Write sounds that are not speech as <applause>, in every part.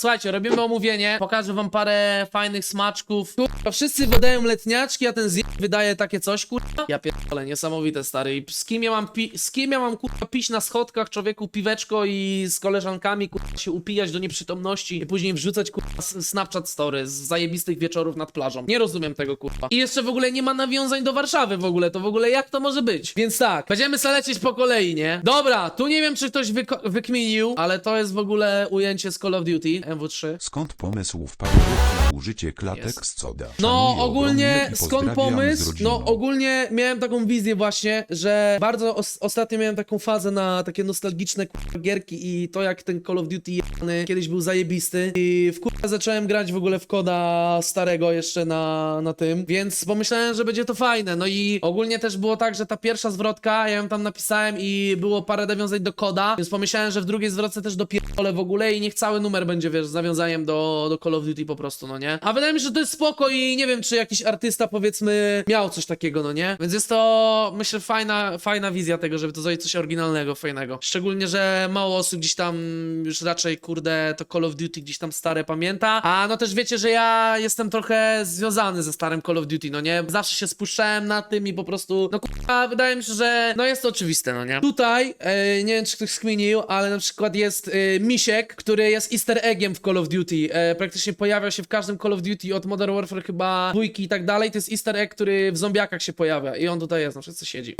słuchajcie, robimy omówienie, pokażę wam parę fajnych smaczków. Kurwa, wszyscy wydają letniaczki, a ten zje wydaje takie coś, kurwa. Ja pierdolę, niesamowite, stary. I z kim ja mam, pi- z kim ja mam, kurwa, pić na schodkach, człowieku, piweczko i z koleżankami, kurwa, się upijać do nieprzytomności i później wrzucać, kurwa, Snapchat story z zajebistych wieczorów nad plażą. Nie rozumiem tego, kurwa. I jeszcze w ogóle nie ma nawiązań do Warszawy w ogóle, to w ogóle jak to może być? Więc tak, będziemy lecieć po kolei, nie? Dobra, tu nie wiem, czy ktoś wykminił, ale to jest w ogóle ujęcie z Call of Duty MW3. Skąd pomysł w na użycie klatek Jest. z soda? No, Szanuję ogólnie ogromnie i skąd pozdrawiam z pomysł? rodziną. No, ogólnie miałem taką wizję właśnie, że bardzo os ostatnio miałem taką fazę na takie nostalgiczne gierki i to jak ten Call of Duty jebany kiedyś był zajebisty i w kurwa zacząłem grać w ogóle w koda starego jeszcze na, na tym, więc pomyślałem, że będzie to fajne. No i ogólnie też było tak, że ta pierwsza zwrotka, ja ją tam napisałem i było parę nawiązań do koda, więc pomyślałem, że w drugiej zwrotce też dopierdolę w ogóle i niech cały numer będzie, wiesz, z nawiązaniem do, do Call of Duty po prostu, no nie? A wydaje mi się, że to jest spoko i nie wiem, czy jakiś artysta, powiedzmy, miał coś takiego, no nie? Więc jest to, myślę, fajna, fajna wizja tego, żeby to zrobić coś oryginalnego, fajnego. Szczególnie, że mało osób gdzieś tam już raczej, kurde, to Call of Duty gdzieś tam stare pamięta. A no też wiecie, że ja jestem trochę związany ze starym Call of Duty, no nie? Zawsze się spuszczałem na tym i po prostu, no kurwa, wydaje mi się, że no jest to oczywiste, no nie? Tutaj, e, nie wiem, czy ktoś skminił, ale na przykład jest e, Misiek, który jest easter eggiem w Call of Duty. E, praktycznie pojawia się w każdym Call of Duty od Modern Warfare chyba dwójki i tak dalej. To jest easter egg, który w zombiakach się pojawia i on tutaj jest, przykład co siedzi.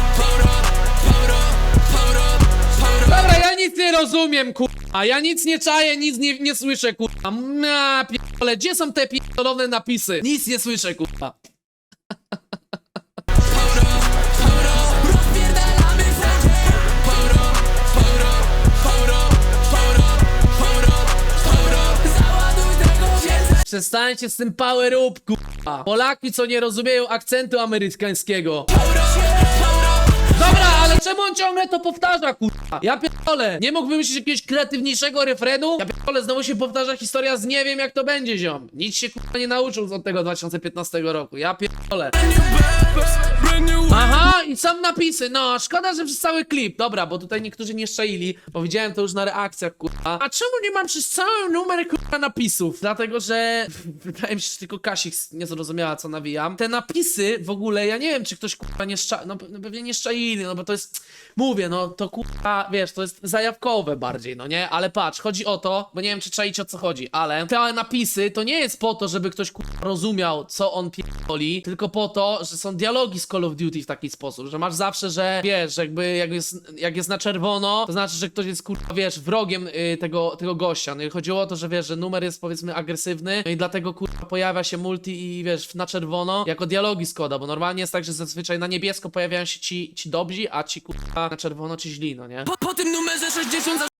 Dobra, ja nic nie rozumiem, kurwa. Ja nic nie czaję, nic nie, nie słyszę, kurwa. Na pierdole, gdzie są te pierdolone napisy? Nic nie słyszę, kurwa. <laughs> Przestańcie z tym power up, kurwa. Polaki, co nie rozumieją akcentu amerykańskiego. Dobra, ale czemu on ciągle to powtarza, kurwa? Ja pierdolę. Nie mógłbym myśleć jakiegoś kreatywniejszego refrenu? Ja pierdolę, znowu się powtarza historia z nie wiem jak to będzie, ziom. Nic się kurwa nie nauczył od tego 2015 roku. Ja pierdolę. Aha, i są napisy. No, szkoda, że przez cały klip. Dobra, bo tutaj niektórzy nie szczaili. Bo widziałem to już na reakcjach, kurwa. A czemu nie mam przez cały numer, kurwa, napisów? Dlatego, że <laughs> wydaje mi się, że tylko Kasik nie zrozumiała, co nawijam. Te napisy w ogóle, ja nie wiem, czy ktoś, kurwa, nie szcza... No, pe- pewnie nie szczaili, no bo to jest... Mówię, no, to kurwa, wiesz, to jest zajawkowe bardziej, no nie? Ale patrz, chodzi o to, bo nie wiem, czy czaicie, o co chodzi, ale te napisy to nie jest po to, żeby ktoś, kurwa, rozumiał, co on pierdoli, tylko po to, że są dialogi z Call of Duty w taki sposób, że masz zawsze, że wiesz, jakby jak jest, jak jest na czerwono, to znaczy, że ktoś jest kurwa, wiesz, wrogiem y, tego, tego gościa. No i chodziło o to, że wiesz, że numer jest powiedzmy agresywny, no i dlatego kurwa pojawia się multi i wiesz, na czerwono jako dialogi z koda, bo normalnie jest tak, że zazwyczaj na niebiesko pojawiają się ci, ci dobrzy, a ci kurwa na czerwono ci źli, no nie? Po, po tym numerze 60 za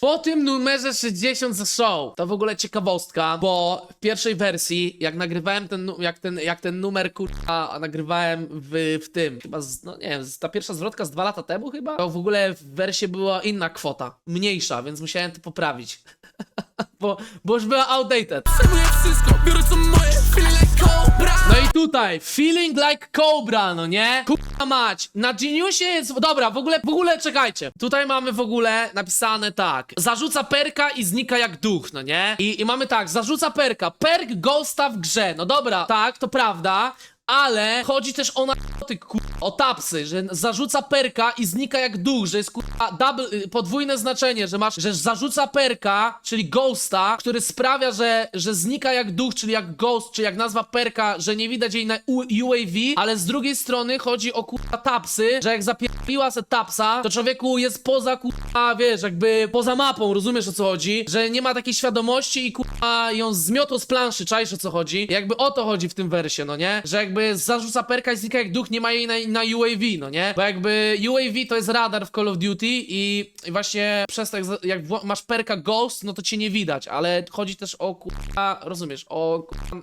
Po tym numerze 60 za show, to w ogóle ciekawostka, bo w pierwszej wersji, jak nagrywałem ten, jak ten, jak ten numer kurwa nagrywałem w, w tym, chyba, z, no nie wiem, ta pierwsza zwrotka z dwa lata temu chyba, to w ogóle w wersji była inna kwota, mniejsza, więc musiałem to poprawić. <laughs> bo, bo już była outdated. Przejmuję wszystko, biorę co moje Feeling like cobra No i tutaj, feeling like cobra, no nie? Kurwa mać, na Geniusie jest, dobra, w ogóle, w ogóle czekajcie. Tutaj mamy w ogóle napisane tak, zarzuca perka i znika jak duch, no nie? I, i mamy tak, zarzuca perka, perk ghosta w grze, no dobra, tak, to prawda, ale chodzi też o narkotyk, kurwa, o tapsy, że zarzuca perka i znika jak duch, że jest kurwa double, y, podwójne znaczenie, że masz, że zarzuca perka, czyli ghosta, który sprawia, że, że znika jak duch, czyli jak ghost, czy jak nazwa perka, że nie widać jej na UAV, ale z drugiej strony chodzi o kurwa tapsy, że jak zapierpiła se tapsa, to człowieku jest poza kurwa, wiesz, jakby poza mapą, rozumiesz o co chodzi, że nie ma takiej świadomości i kurwa ją zmiotło z planszy, czaisz o co chodzi, jakby o to chodzi w tym wersie, no nie, że jakby zarzuca perka i znika jak duch, nie ma jej na, na UAV, no nie, bo jakby UAV to jest radar w Call of Duty i, i właśnie przez to jak, jak masz perka ghost, no to cię nie widać, ale chodzi też o kurwa, rozumiesz, o kurwa,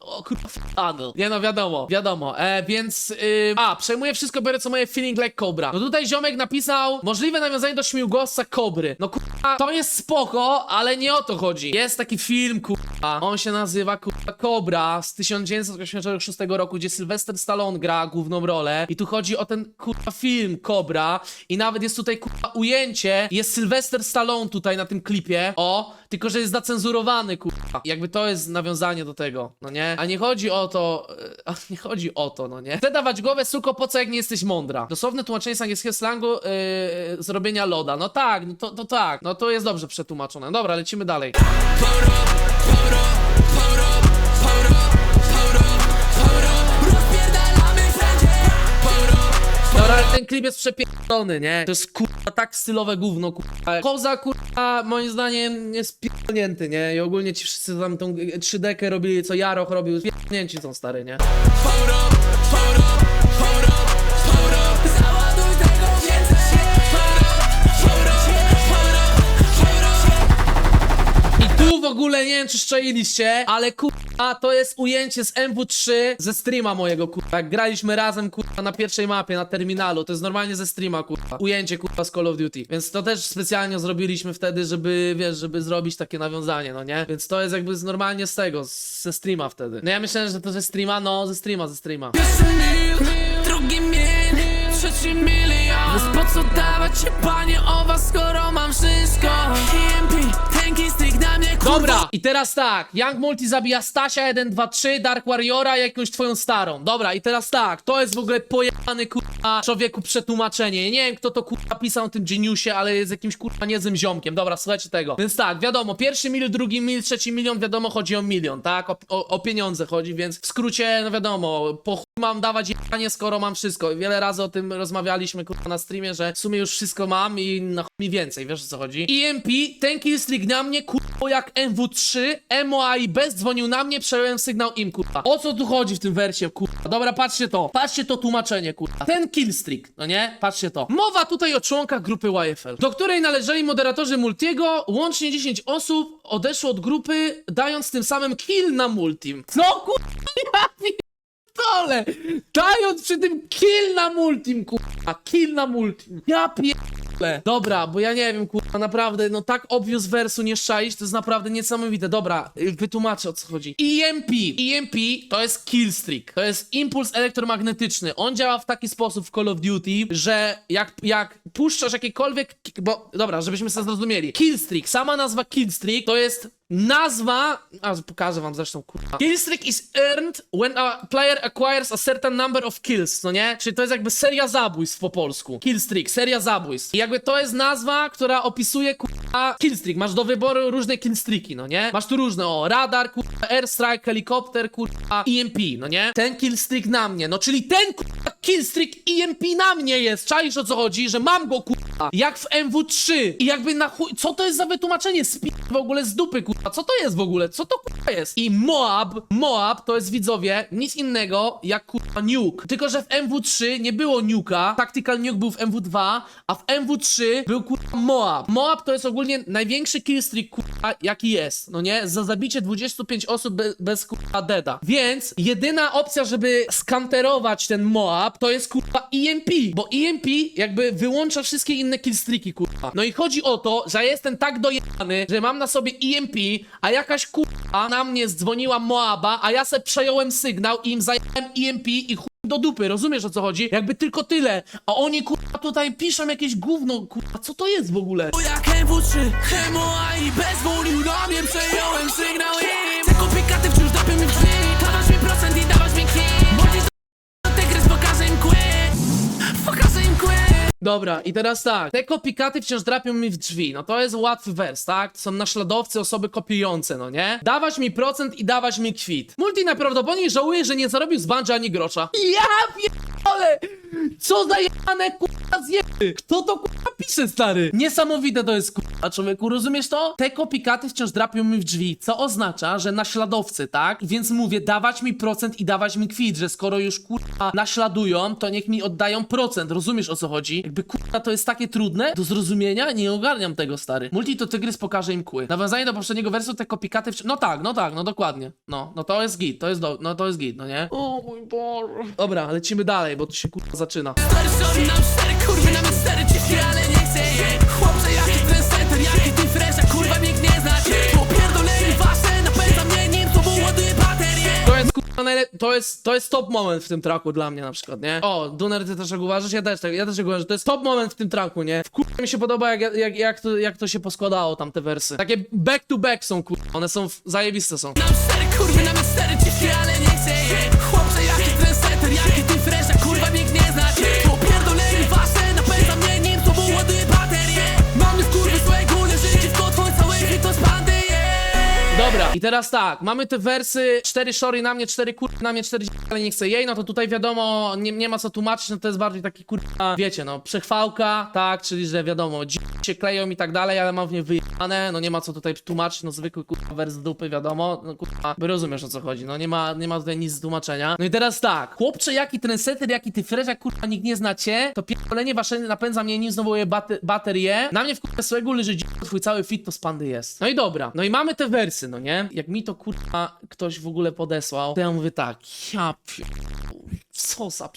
o kurwa funnel. Nie no, wiadomo, wiadomo, e, więc, y, a, przejmuję wszystko, biorę co moje feeling like cobra. No tutaj ziomek napisał, możliwe nawiązanie do śmigłowca kobry. No kurwa, to jest spoko, ale nie o to chodzi. Jest taki film, kurwa. On się nazywa kurwa Cobra z 1986 roku, gdzie Sylvester Stallone gra główną rolę. I tu chodzi o ten kurwa film Cobra. I nawet jest tutaj kurwa ujęcie. Jest Sylvester Stallone tutaj na tym klipie. O, tylko że jest zacenzurowany kurwa. Jakby to jest nawiązanie do tego, no nie? A nie chodzi o to, e, a nie chodzi o to, no nie? Chcę dawać głowę, suko, po co jak nie jesteś mądra? Dosłowne tłumaczenie z angielskiego slangu yy, zrobienia loda. No tak, no to, to tak. No to jest dobrze przetłumaczone. Dobra, lecimy dalej. Rozpierdalamy Dobra, ale ten klip jest przepierdolony, nie? To jest kurwa tak stylowe gówno, kurwa. Koza, kurwa, moim zdaniem jest pierdolnięty, nie? I ogólnie ci wszyscy tam tą 3D robili, co Jaroch robił, pierdolnięci są stary, nie? Załaduj w ogóle nie wiem, czy szczailiście, ale kurwa, to jest ujęcie z MW3 ze streama mojego, kurwa. Jak graliśmy razem, kurwa, na pierwszej mapie, na terminalu. To jest normalnie ze streama, kurwa. Ujęcie, kurwa, z Call of Duty. Więc to też specjalnie zrobiliśmy wtedy, żeby, wiesz, żeby zrobić takie nawiązanie, no nie? Więc to jest jakby z, normalnie z tego, z- ze streama wtedy. No ja myślałem, że to ze streama, no, ze streama, ze streama. Drugi mil, trzeci milion po co dawać się panie o was, skoro mam wszystko Dobra, i teraz tak. Young Multi zabija Stasia 1, 2, 3, Dark Warriora i jakąś twoją starą. Dobra, i teraz tak. To jest w ogóle pojebany kurwa człowieku przetłumaczenie. Nie wiem, kto to kurwa pisał o tym geniusie, ale jest jakimś kurwa niezłym ziomkiem. Dobra, słuchajcie tego. Więc tak, wiadomo, pierwszy mil, drugi mil, trzeci milion, wiadomo, chodzi o milion, tak? O, o, o pieniądze chodzi, więc w skrócie, no wiadomo, po mam dawać jebanie, skoro mam wszystko. Wiele razy o tym rozmawialiśmy kurwa na streamie, że w sumie już wszystko mam i na chuj mi więcej, wiesz o co chodzi? EMP, ten killstreak na mnie, kurwa, jak MW3, MOI bez dzwonił na mnie, przejąłem sygnał im, kurwa. O co tu chodzi w tym wersie, kurwa? Dobra, patrzcie to. Patrzcie to tłumaczenie, kurwa. Ten killstreak, no nie? Patrzcie to. Mowa tutaj o członkach grupy YFL, do której należeli moderatorzy Multiego. Łącznie 10 osób odeszło od grupy, dając tym samym kill na Multim. Co, kurwa? <laughs> Ja pierdolę! Dając przy tym kill na Multim, kurwa. Kill na Multim. Ja pierdolę. Dobra, bo ja nie wiem, kurwa, naprawdę, no tak obvious wersu nie szczaić, to jest naprawdę niesamowite. Dobra, y, wytłumaczę o co chodzi. EMP. EMP to jest killstreak. To jest impuls elektromagnetyczny. On działa w taki sposób w Call of Duty, że jak, jak puszczasz jakiekolwiek, bo, dobra, żebyśmy sobie zrozumieli. Killstreak, sama nazwa killstreak to jest nazwa, a pokażę wam zresztą, kurwa. Killstreak is earned when a player acquires a certain number of kills, no nie? Czyli to jest jakby seria zabójstw po polsku. Killstreak, seria zabójstw. I jakby to jest nazwa, która opisuje, kurwa, killstreak. Masz do wyboru różne killstreaki, no nie? Masz tu różne, o, radar, kurwa, airstrike, helikopter, kurwa, EMP, no nie? Ten killstreak na mnie, no czyli ten, kurwa, killstreak EMP na mnie jest. Czaisz o co chodzi? Że mam go, kurwa, jak w MW3. I jakby na chuj, co to jest za wytłumaczenie? Spi w ogóle z dupy, kurwa. Co to jest w ogóle? Co to kurwa jest? I Moab, Moab to jest widzowie nic innego jak kurwa nuke. Tylko, że w MW3 nie było nuka. Tactical nuke był w MW2, a w MW3 był kurwa Moab. Moab to jest ogólnie największy killstreak kurwa jaki jest. No nie? Za zabicie 25 osób be, bez kurwa deda. Więc jedyna opcja, żeby skanterować ten Moab to jest kurwa EMP. Bo EMP jakby wyłącza wszystkie inne killstreaki kurwa. No i chodzi o to, że jestem tak dojebany, że mam na sobie EMP, a jakaś kurwa na mnie dzwoniła Moaba, a ja se przejąłem sygnał i im zajęłem EMP i chuj do dupy, rozumiesz o co chodzi? Jakby tylko tyle, a oni kurwa tutaj piszą jakieś gówno, kurwa, co to jest w ogóle? Jak MW3, MOI bezwolił na mnie Przejąłem sygnał Dobra, i teraz tak. Te kopikaty wciąż drapią mi w drzwi. No to jest łatwy wers, tak? To są naśladowcy, osoby kopiujące, no nie? Dawać mi procent i dawać mi kwit. Multi najprawdopodobniej żałuje, że nie zarobił z banja ani grosza. Ja pierdolę! Co za jebane kurwa zjeby! Kto to kurwa pisze, stary? Niesamowite to jest kurwa, człowieku, rozumiesz to? Te kopikaty wciąż drapią mi w drzwi, co oznacza, że naśladowcy, tak? Więc mówię, dawać mi procent i dawać mi kwit, że skoro już kurwa naśladują, to niech mi oddają procent, rozumiesz o co chodzi? Jakby kurwa to jest takie trudne do zrozumienia, nie ogarniam tego, stary. Multi to tygrys pokaże im kły. Nawiązanie do poprzedniego wersu, te kopikaty wci- No tak, no tak, no dokładnie. No, no to jest git, to jest do... no to jest git, no nie? O mój Boże. Dobra, lecimy dalej, bo tu się kurwa zaczyna. Stary sorry, nam cztery kurwy, nam cztery ciśki, ale nie chcę je Chłopcze, kurwa najle- to jest, to jest top moment w tym traku dla mnie na przykład, nie? O, Duner, ty też tak uważasz? Ja też tak, ja też tak uważam, że to jest top moment w tym traku, nie? W kurwa mi się podoba, jak, jak, jak, to, jak to się poskładało tam te wersy. Takie back to back są, kurwa, one są w- zajebiste są. Nam cztery kurwy, nam jest cztery ciśnie, ale nie chcę je Chłopcze, jaki trendsetter, jaki ty fresh, Dobra, i teraz tak, mamy te wersy, cztery szory na mnie, cztery kurwa na mnie, cztery ale nie chcę jej, no to tutaj wiadomo, nie, nie ma co tłumaczyć, no to jest bardziej taki kurwa, wiecie, no, przechwałka, tak, czyli że wiadomo, dzi się kleją i tak dalej, ale mam w nie wyjebane, no nie ma co tutaj tłumaczyć, no zwykły kurwa wers z dupy, wiadomo, no kurwa, by rozumiesz o co chodzi, no nie ma, nie ma tutaj nic do tłumaczenia. No i teraz tak, chłopcze, jaki trendsetter, jaki ty fresh, jak kurwa nikt nie znacie, to pierdolenie wasze napędza mnie nim znowu je bate baterię, na mnie w kurwa swojego leży dzi twój cały fit to z pandy jest. No i dobra, no i mamy te wersy, no nie? Jak mi to kurwa ktoś w ogóle podesłał, to ja mówię tak, ja pier... Co za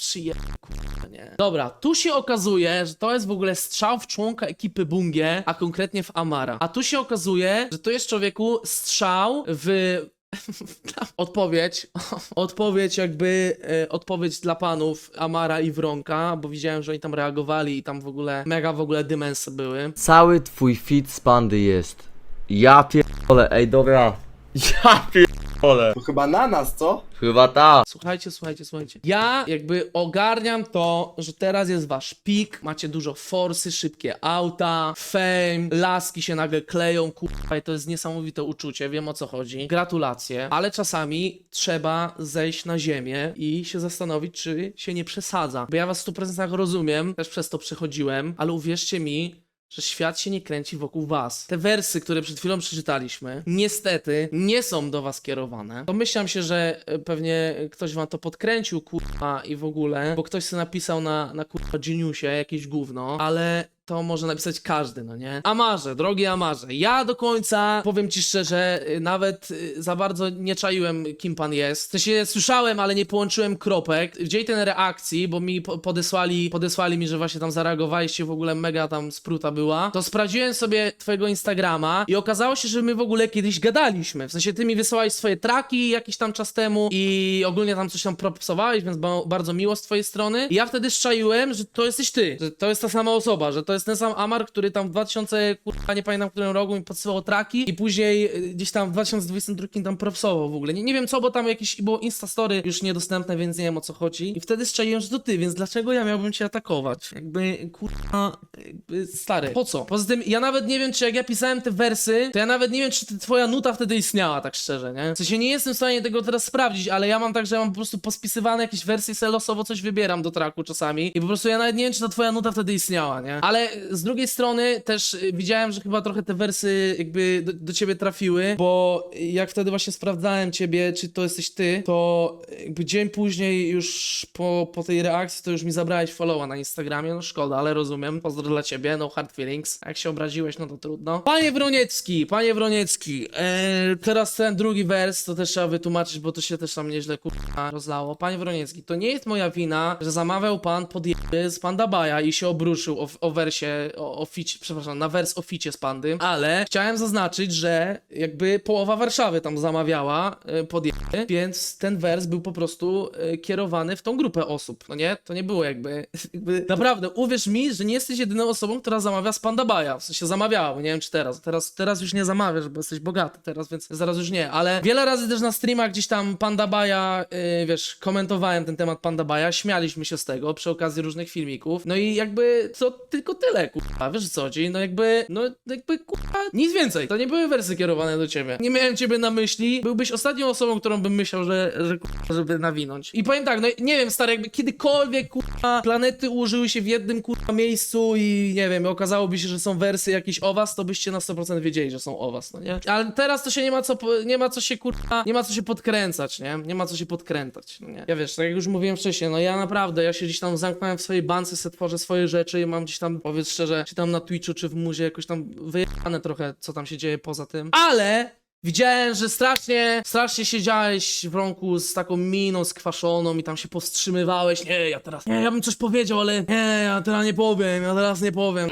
nie? Dobra, tu się okazuje, że to jest w ogóle strzał w członka ekipy Bungie, a konkretnie w Amara. A tu się okazuje, że to jest człowieku strzał w <laughs> odpowiedź, <laughs> odpowiedź jakby, e, odpowiedź dla panów Amara i Wronka, bo widziałem, że oni tam reagowali i tam w ogóle, mega w ogóle dymensy były. Cały twój fit z pandy jest. Ja pierdolę, ej dobra. Ja pierdolę. To chyba na nas, co? Chyba ta. Słuchajcie, słuchajcie, słuchajcie. Ja jakby ogarniam to, że teraz jest wasz pik, macie dużo forsy, szybkie auta, fame, laski się nagle kleją, kurwa, i to jest niesamowite uczucie, wiem o co chodzi. Gratulacje, ale czasami trzeba zejść na ziemię i się zastanowić, czy się nie przesadza. Bo ja was w 100% rozumiem, też przez to przechodziłem, ale uwierzcie mi, że świat się nie kręci wokół was. Te wersy, które przed chwilą przeczytaliśmy, niestety nie są do was kierowane. Domyślam się, że e, pewnie ktoś wam to podkręcił, kurwa, i w ogóle, bo ktoś sobie napisał na, na kurwa Geniusie jakieś gówno, ale to może napisać każdy, no nie? Amarze, drogi Amarze, ja do końca, powiem ci szczerze, y, nawet y, za bardzo nie czaiłem, kim pan jest. W sensie słyszałem, ale nie połączyłem kropek. Dzień ten reakcji, bo mi po- podesłali, podesłali mi, że właśnie tam zareagowaliście, w ogóle mega tam spruta była, to sprawdziłem sobie twojego Instagrama i okazało się, że my w ogóle kiedyś gadaliśmy. W sensie ty mi wysyłałeś swoje traki jakiś tam czas temu i ogólnie tam coś tam propsowałeś, więc ba bardzo miło z twojej strony. I ja wtedy szczaiłem, że to jesteś ty, że to jest ta sama osoba, że to jest ten sam Amar, który tam w 2000, kurwa, nie pamiętam w którym roku mi podsyłał traki i później y, gdzieś tam w 2022 tam propsował w ogóle. Nie, nie wiem co, bo tam jakieś było Instastory już niedostępne, więc nie wiem o co chodzi. I wtedy szczaiłem, że to ty, więc dlaczego ja miałbym cię atakować? Jakby, kurwa, jakby stary. Po co? Poza tym, ja nawet nie wiem, czy jak ja pisałem te wersy, to ja nawet nie wiem, czy twoja nuta wtedy istniała, tak szczerze, nie? W sensie nie jestem w stanie tego teraz sprawdzić, ale ja mam tak, że ja mam po prostu pospisywane jakieś wersje sobie losowo coś wybieram do traku czasami i po prostu ja nawet nie wiem, czy ta twoja nuta wtedy istniała, nie? Ale z drugiej strony też y, widziałem, że chyba trochę te wersy jakby do, do ciebie trafiły, bo jak wtedy właśnie sprawdzałem ciebie, czy to jesteś ty, to jakby dzień później już po, po tej reakcji to już mi zabrałeś followa na Instagramie, no szkoda, ale rozumiem, pozdro dla ciebie, no hard feelings, jak się obraziłeś, no to trudno. Panie Wroniecki, panie Wroniecki, e, teraz ten drugi wers, to też trzeba wytłumaczyć, bo to się też tam nieźle kurwa rozlało. Panie Wroniecki, to nie jest moja wina, że zamawiał pan podjeby z Panda Baja i się obruszył o, o wersie, o, o ficie, przepraszam, na wers o ficie z Pandy, ale chciałem zaznaczyć, że jakby połowa Warszawy tam zamawiała e, podjeby, więc ten wers był po prostu e, kierowany w tą grupę osób, no nie? To nie było jakby, <laughs> jakby naprawdę, uwierz mi, że nie jesteś jedyną osobą, która zamawia z Panda Baja, w sensie zamawiała, bo nie wiem czy teraz, teraz, teraz już nie zamawiasz, bo jesteś bogaty teraz, więc zaraz już nie, ale wiele razy też na streamach gdzieś tam Panda Baja, yy, wiesz, komentowałem ten temat Panda Baja, śmialiśmy się z tego przy okazji różnych filmików, no i jakby to tylko tyle, kurwa, wiesz co chodzi, no jakby, no jakby, kurwa, nic więcej, to nie były wersy kierowane do ciebie, nie miałem ciebie na myśli, byłbyś ostatnią osobą, którą bym myślał, że, że kurwa, żeby nawinąć. I powiem tak, no nie wiem, stary, jakby kiedykolwiek, kurwa, planety ułożyły się w jednym, kurwa, miejscu i nie wiem, okazałoby się, że są wersy jakieś o was, to byście na 100% wiedzieli, że są o was, no nie? Ale teraz to się nie ma co, nie ma co się, kurwa, nie ma co się podkręcać, nie? Nie ma co się podkręcać, no nie? Ja wiesz, tak jak już mówiłem wcześniej, no ja naprawdę, ja się gdzieś tam zamknąłem w swojej bance, se tworzę swoje rzeczy i mam gdzieś tam, powiedz szczerze, czy tam na Twitchu, czy w muzie jakoś tam wyjebane trochę, co tam się dzieje poza tym. Ale Widziałem, że strasznie, strasznie siedziałeś w rąku z taką miną skwaszoną i tam się powstrzymywałeś. Nie, ja teraz, nie, ja bym coś powiedział, ale nie, ja teraz nie powiem, ja teraz nie powiem.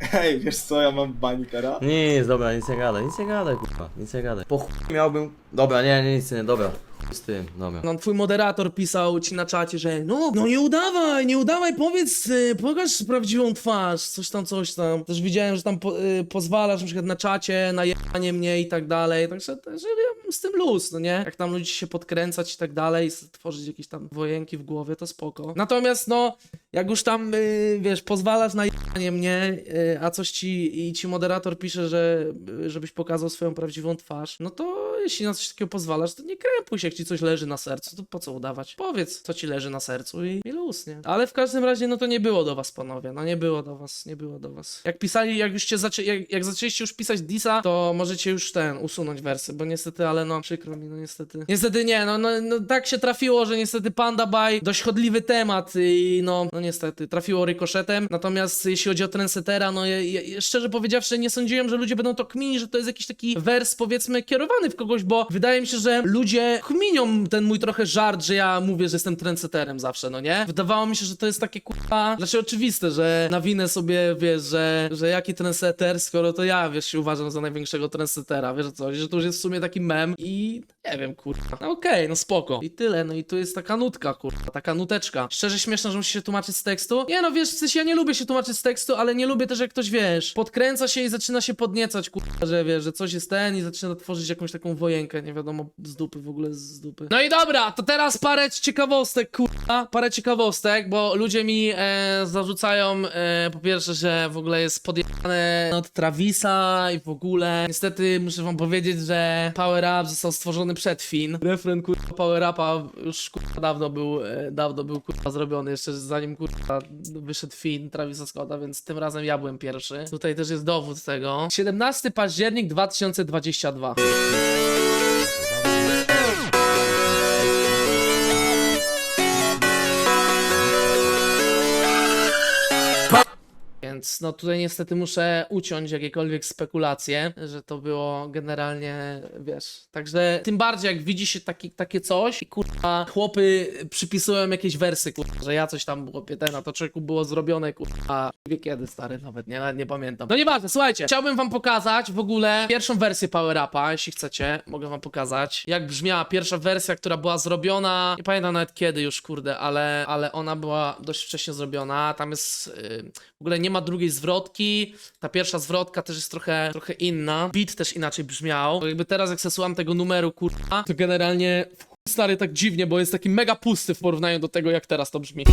Hej, wiesz co, ja mam bani teraz? Nic, dobra, nic nie gadaj, nic nie gadaj, kurwa, nic nie gadaj. Po chuj miałbym... Dobra, nie, nie, nic nie, dobra. Z tym, dobra. No, twój moderator pisał ci na czacie, że no, no nie udawaj, nie udawaj, powiedz, y, pokaż prawdziwą twarz, coś tam, coś tam. Też widziałem, że tam po, y, pozwalasz na przykład na czacie, na jebanie mnie i tak dalej, także że ja mam z tym luz, no nie? Jak tam ludzi się podkręcać i tak dalej, tworzyć jakieś tam wojenki w głowie, to spoko. Natomiast no, jak już tam, y, wiesz, pozwalasz na jebanie mnie, y, a coś ci, i ci moderator pisze, że y, żebyś pokazał swoją prawdziwą twarz, no to jeśli na coś takiego pozwalasz, to nie krępuj się, jak ci coś leży na sercu, to po co udawać? Powiedz, co ci leży na sercu i, i luz, nie? Ale w każdym razie, no to nie było do was, panowie, no nie było do was, nie było do was. Jak pisali, jak już cię zaczę jak, jak zaczęliście już pisać Disa, to możecie już ten, usunąć wersy, bo niestety, ale no, przykro mi, no niestety. Niestety nie, no, no, no tak się trafiło, że niestety Panda Baj, dość chodliwy temat i no, no niestety, trafiło rykoszetem, natomiast jeśli chodzi o Trendsettera, no ja, ja, szczerze powiedziawszy, nie sądziłem, że ludzie będą to kminić, że to jest jakiś taki wers, powiedzmy, kierowany w kogoś, bo wydaje mi się, że ludzie kminią ten mój trochę żart, że ja mówię, że jestem trendsetterem zawsze, no nie? Wydawało mi się, że to jest takie kurwa, znaczy oczywiste, że nawinę sobie, wiesz, że, że jaki trendsetter, skoro to ja, wiesz, się uważam za największego trendsettera, wiesz o co, chodzi? że to już jest w sumie taki mem i nie wiem, kurwa, no okej, no spoko. I tyle, no i tu jest taka nutka, kurwa, taka nuteczka. Szczerze śmieszne, że musi się tłumaczyć z tekstu. Nie no, wiesz, w sensie ja nie lubię się tłumaczyć z tekstu, ale nie lubię też jak ktoś, wiesz, podkręca się i zaczyna się podniecać, kurwa, że wiesz, że coś jest ten i zaczyna tworzyć jakąś taką wojenkę, nie wiadomo, z dupy w ogóle, z dupy. No i dobra, to teraz parę ciekawostek, kurwa, parę ciekawostek, bo ludzie mi e, zarzucają, e, po pierwsze, że w ogóle jest podjechane od Travisa i w ogóle. Niestety muszę wam powiedzieć, że Power Up został stworzony przed Fin. Refren kurwa Power Upa już kurwa dawno był, e, dawno był kurwa zrobiony, jeszcze zanim kurwa wyszedł Fin Travisa Scotta, więc tym razem ja byłem pierwszy. Tutaj też jest dowód tego. 17 październik 2022. Thank you. Więc no tutaj niestety muszę uciąć jakiekolwiek spekulacje, że to było generalnie, wiesz. Także tym bardziej jak widzi się taki, takie coś i kurwa chłopy przypisują jakieś wersy, kurwa, że ja coś tam chłopie ten, to człowieku było zrobione, kurwa, wie kiedy stary nawet, nie, nawet nie pamiętam. No nieważne, słuchajcie, chciałbym wam pokazać w ogóle pierwszą wersję Power Upa, jeśli chcecie, mogę wam pokazać, jak brzmiała pierwsza wersja, która była zrobiona, nie pamiętam nawet kiedy już, kurde, ale, ale ona była dość wcześnie zrobiona, tam jest, yy, w ogóle nie ma drugiej zwrotki. Ta pierwsza zwrotka też jest trochę, trochę inna. Beat też inaczej brzmiał. To jakby teraz jak słucham tego numeru, kurwa, to generalnie stary tak dziwnie, bo jest taki mega pusty w porównaniu do tego, jak teraz to brzmi.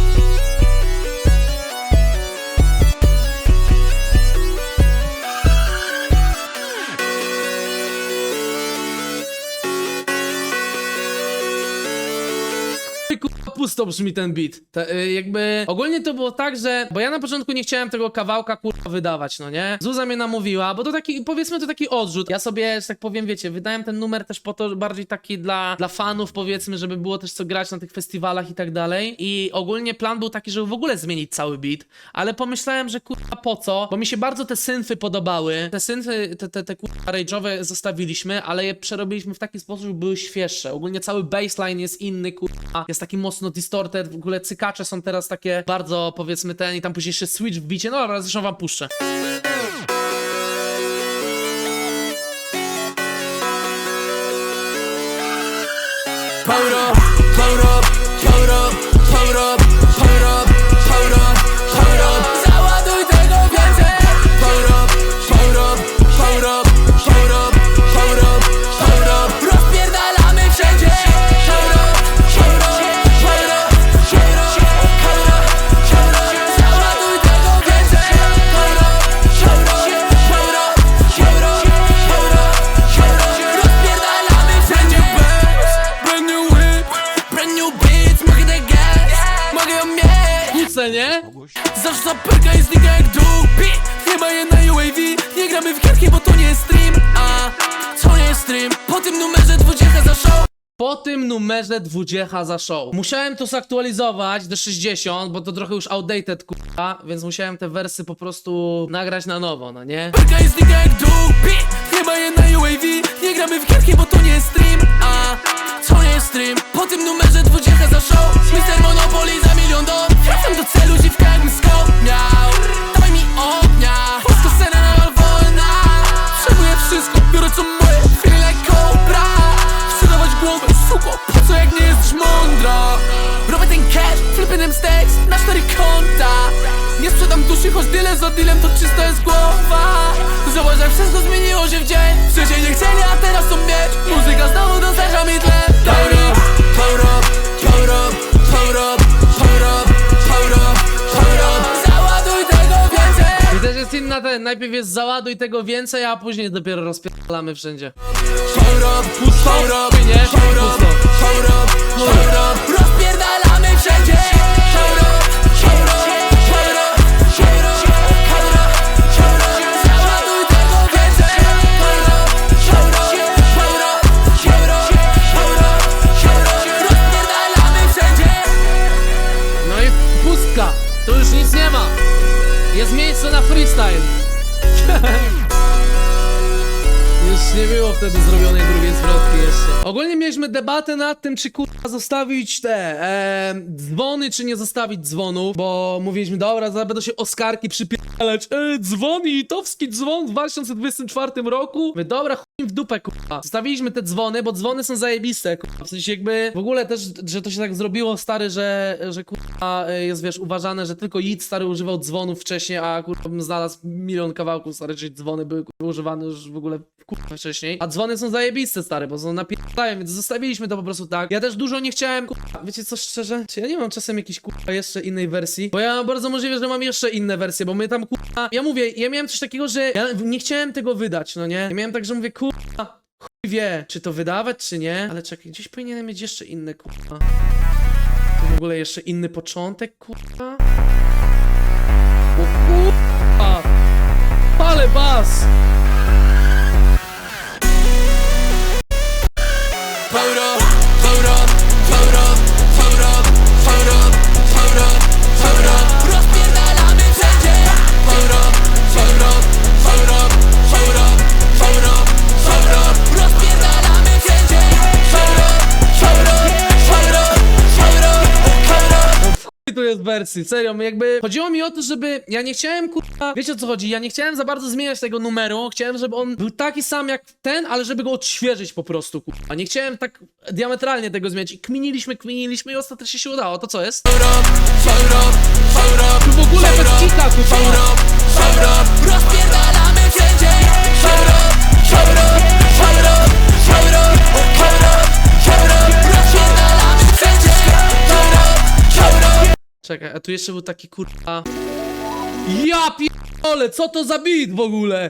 Kurwa pusto brzmi ten beat. Y, jakby ogólnie to było tak, że bo ja na początku nie chciałem tego kawałka kurwa wydawać, no nie? Zuza mnie namówiła, bo to taki powiedzmy to taki odrzut. Ja sobie, że tak powiem, wiecie, wydałem ten numer też po to bardziej taki dla dla fanów powiedzmy, żeby było też co grać na tych festiwalach i tak dalej. I ogólnie plan był taki, żeby w ogóle zmienić cały beat, ale pomyślałem, że kurwa po co? Bo mi się bardzo te synfy podobały. Te synfy, te, te, te kurwa rage'owe zostawiliśmy, ale je przerobiliśmy w taki sposób, żeby były świeższe. Ogólnie cały baseline jest inny, kurwa. Jest taki mocno distorted, w ogóle cykacze są teraz takie bardzo, powiedzmy, ten i tam później jeszcze switch w bicie. No dobra, zresztą wam puszczę. Power Zawsze zaperka i znika jak Beat, chyba je na UAV Nie gramy w gierki, bo to nie jest stream. A, co nie jest stream? Po tym numerze 20 za show. Po tym numerze 20 za show. Musiałem to zaktualizować do 60, bo to trochę już outdated, kurwa, więc musiałem te wersy po prostu nagrać na nowo, no nie? Perka jak Beat, chyba je na UAV Nie gramy w gierki, bo to nie jest stream. A, co nie jest stream? Po tym numerze 20 za show. Mister Monopoly za milion do Wracam do celu, dziwka jakbym skop miał Dawaj mi ognia. Polska scena nadal wolna. Przejmuję wszystko, biorę co moje. Feeling like cobra Chcę dawać głowę, suko. Po co drop Robię ten cash, flipy them stacks na cztery konta Nie sprzedam duszy, choć tyle za dealem to czysto jest głowa. Zobacz jak wszystko zmieniło się w dzień. Wcześniej nie chcieli, a teraz to mieć. Muzyka znowu dostarcza mi tlen Power up, power up, up Załaduj tego więcej. I też jest inna ten, najpierw jest załaduj tego więcej, a później dopiero rozpierdalamy wszędzie. Power up, nie? up, up, up Rozpierdalamy wszędzie. Up, freestyle. <laughs> Już nie było wtedy zrobionej drugiej zwrotki jeszcze. Ogólnie mieliśmy debatę nad tym, czy kurwa zostawić te e, dzwony, czy nie zostawić dzwonów, bo mówiliśmy, dobra, zaraz będą się Oskarki przypierdalać. E, dzwon i litowski dzwon w 2024 roku. My, dobra, w dupę, kurwa. Zostawiliśmy te dzwony, bo dzwony są zajebiste, kurwa. W sensie jakby w ogóle też, że to się tak zrobiło, stary, że, że kurwa e, jest, wiesz, uważane, że tylko Jit, stary, używał dzwonów wcześniej, a kurwa bym znalazł milion kawałków, stary, czyli dzwony były kurwa, używane już w ogóle kurwa wcześniej. A dzwony są zajebiste, stary, bo są napierdalają, więc zostawiliśmy to po prostu tak. Ja też dużo nie chciałem, kurwa, wiecie co, szczerze? Czy ja nie mam czasem jakiejś, kurwa, jeszcze innej wersji? Bo ja bardzo możliwe, że mam jeszcze inne wersje, bo my tam, kurwa, ja mówię, ja miałem coś takiego, że ja nie chciałem tego wydać, no nie? Ja miałem tak, że mówię, kurwa, chuj wie, czy to wydawać, czy nie, ale czekaj, gdzieś powinienem mieć jeszcze inne, kurwa. W ogóle jeszcze inny początek, kurwa. O kurwa! Ale bas! Tu jest wersji, serio, jakby chodziło mi o to, żeby ja nie chciałem kurwa, wiecie o co chodzi, ja nie chciałem za bardzo zmieniać tego numeru, chciałem, żeby on był taki sam jak ten, ale żeby go odświeżyć po prostu, kurwa, nie chciałem tak diametralnie tego zmieniać. I kminiliśmy, kminiliśmy i ostatecznie się udało, to co jest? Tu w ogóle bez Power kurwa, czekaj, a tu jeszcze był taki kurwa, ja pierdolę, co to za beat w ogóle?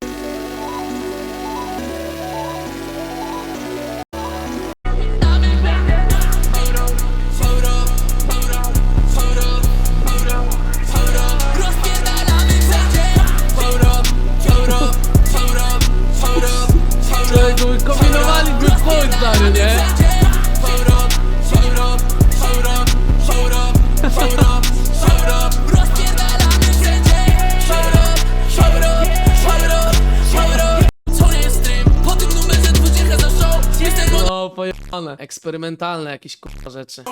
Eksperymentalne jakieś kurwa rzeczy.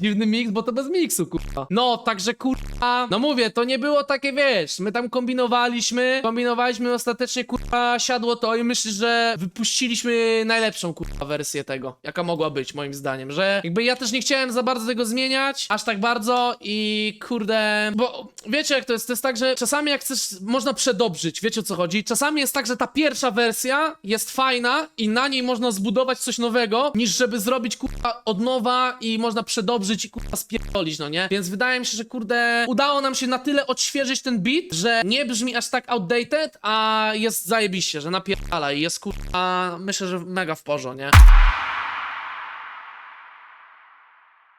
Dziwny mix, bo to bez miksu, kurwa. No, także kurwa. No mówię, to nie było takie, wiesz, my tam kombinowaliśmy, kombinowaliśmy, ostatecznie kurwa siadło to i myślę, że wypuściliśmy najlepszą kurwa wersję tego, jaka mogła być, moim zdaniem. Że jakby ja też nie chciałem za bardzo tego zmieniać, aż tak bardzo i kurde. Bo wiecie, jak to jest? To jest tak, że czasami jak chcesz, można przedobrzyć, wiecie o co chodzi? Czasami jest tak, że ta pierwsza wersja jest fajna i na niej można zbudować coś nowego, niż żeby zrobić kurwa od nowa i można przedobrzyć i kurwa spierdolić, no nie? Więc wydaje mi się, że kurde, udało nam się na tyle odświeżyć ten beat, że nie brzmi aż tak outdated, a jest zajebiście, że napierdala i jest kurwa, myślę, że mega w porządku, nie?